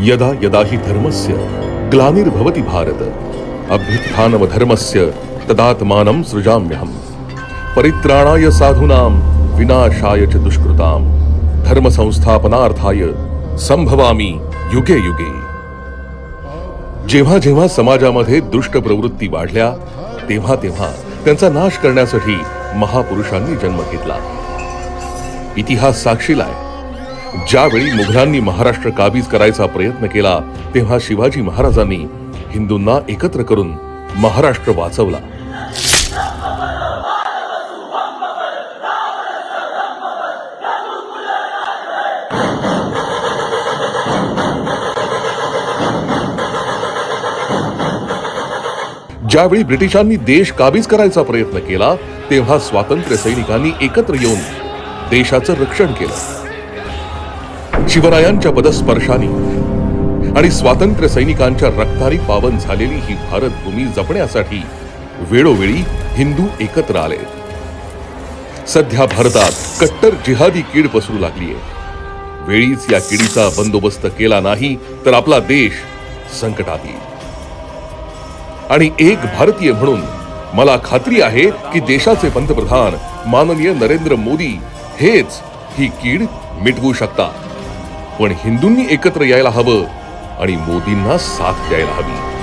यदा यदा हि धर्मस्य ग्लानिर्भवति भारत। अभ्युत्थानमधर्मस्य तदात्मानं सृजाम्यहम्। परित्राणाय साधूनां विनाशाय च दुष्कृतां धर्मसंस्थापनार्थाय संभवामी युगे युगे। जेव्हा जेव्हा समाजामध्ये दुष्ट प्रवृत्ती वाढल्या तेव्हा तेव्हा त्यांचा नाश करण्यासाठी महापुरुषांनी जन्म घेतला। इतिहास साक्षीला आहे। ज्यावेळी मुघलांनी महाराष्ट्र काबीज करायचा प्रयत्न केला तेव्हा शिवाजी महाराजांनी हिंदूंना एकत्र करून महाराष्ट्र वाचवला. ज्यावेळी ब्रिटिशांनी देश काबीज करायचा प्रयत्न केला तेव्हा स्वातंत्र्य सैनिकांनी एकत्र येऊन देशाचं रक्षण केलं. शिवरायांच्या पदस्पर्शाने. आणि स्वातंत्र्य सैनिकांच्या रक्तारी पावन झालेली ही भारतभूमी जपण्यासाठी वेळोवेळी हिंदू एकत्र आले. सध्या भारतात कट्टर जिहादी कीड पसरू लागलीय. वेळीच या किडीचा बंदोबस्त केला नाही तर आपला देश संकटात येईल आणि एक भारतीय म्हणून मला खात्री आहे की देशाचे पंतप्रधान माननीय नरेंद्र मोदी हेच ही कीड मिटवू शकतात. पण हिंदूंनी एकत्र यायला हवं आणि मोदींना साथ द्यायला हवी.